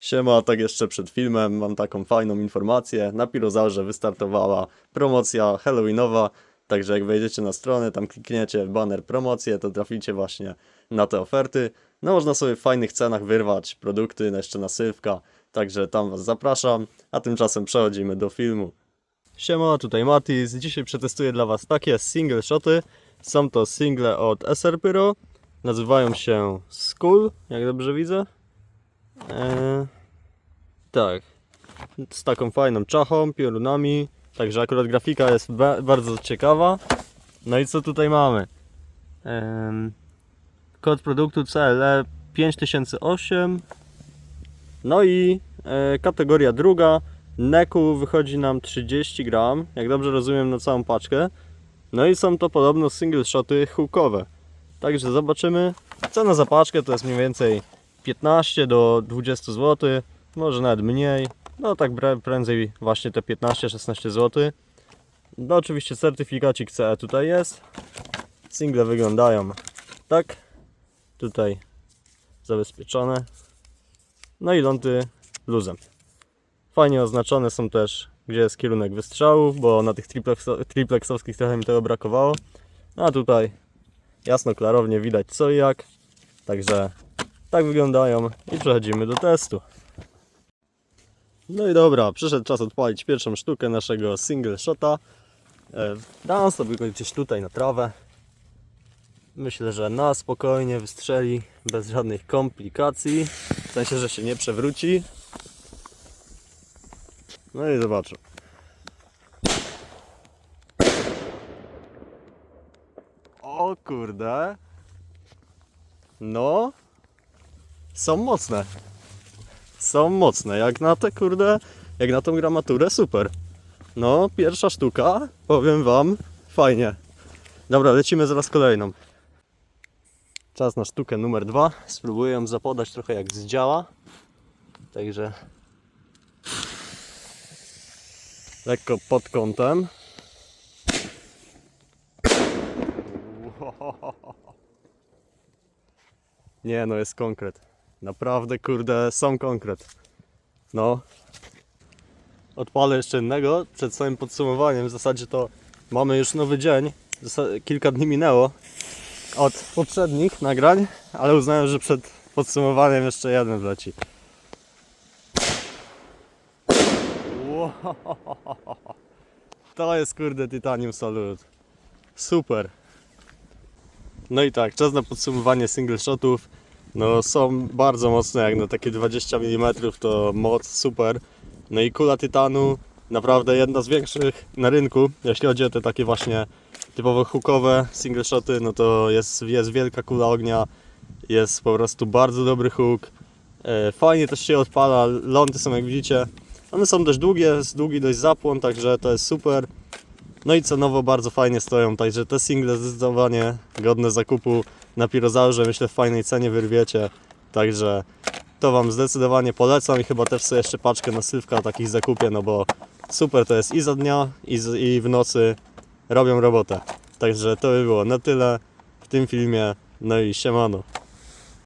Siema, tak jeszcze przed filmem mam taką fajną informację. Na Pirozaurze wystartowała promocja Halloweenowa, także jak wejdziecie na stronę, tam klikniecie banner promocje, to traficie właśnie na te oferty. No można sobie w fajnych cenach wyrwać produkty, no jeszcze na sylwka, także tam was zapraszam, a tymczasem przechodzimy do filmu. Siema, tutaj Matis. Dzisiaj przetestuję dla was takie single shoty. Są to single od SR Pyro. Nazywają się Skull, jak dobrze widzę. Eee, tak. Z taką fajną czachą, piorunami. Także akurat grafika jest ba- bardzo ciekawa. No i co tutaj mamy? Kod produktu CLE 5008. No i e, kategoria druga. Neku wychodzi nam 30 gram, jak dobrze rozumiem, na całą paczkę. No i są to podobno single shoty hookowe. Także zobaczymy. Cena za paczkę to jest mniej więcej 15 do 20 zł, może nawet mniej. No tak prędzej właśnie te 15-16 zł. No oczywiście certyfikacik CE tutaj jest. Single wyglądają tak. Tutaj zabezpieczone. No i lądy luzem. Fajnie oznaczone są też, gdzie jest kierunek wystrzału, bo na tych triplexo- triplexowskich trochę mi tego brakowało. A tutaj jasno, klarownie widać co i jak. Także tak wyglądają i przechodzimy do testu. No i dobra, przyszedł czas odpalić pierwszą sztukę naszego single shota. E, Dam sobie go gdzieś tutaj na trawę. Myślę, że na spokojnie wystrzeli, bez żadnych komplikacji. W sensie, że się nie przewróci. No i zobaczę. O kurde. No. Są mocne. Są mocne. Jak na te kurde, jak na tą gramaturę, super. No, pierwsza sztuka, powiem wam, fajnie. Dobra, lecimy zaraz kolejną. Czas na sztukę numer dwa. Spróbuję ją zapodać trochę jak zdziała. Także lekko pod kątem. Nie no, jest konkret. Naprawdę, kurde, są konkret. No. Odpalę jeszcze innego przed swoim podsumowaniem. W zasadzie to mamy już nowy dzień. Kilka dni minęło od poprzednich nagrań, ale uznałem, że przed podsumowaniem jeszcze jeden wleci. Wow. To jest kurde Titanium Salut. Super. No i tak, czas na podsumowanie single shotów. No są bardzo mocne, jak na takie 20 mm to moc super. No i kula tytanu, naprawdę jedna z większych na rynku, jeśli chodzi o te takie właśnie typowo hookowe single shoty, no to jest, jest wielka kula ognia, jest po prostu bardzo dobry hook. E, Fajnie też się odpala, lądy są jak widzicie, one są dość długie, jest długi dość zapłon, także to jest super. No i cenowo bardzo fajnie stoją, także te single zdecydowanie godne zakupu na Pirozaurze, myślę w fajnej cenie wyrwiecie, także to Wam zdecydowanie polecam i chyba też sobie jeszcze paczkę na sylwka takich zakupię, no bo super to jest i za dnia i, z, i w nocy robią robotę. Także to by było na tyle w tym filmie, no i siemano.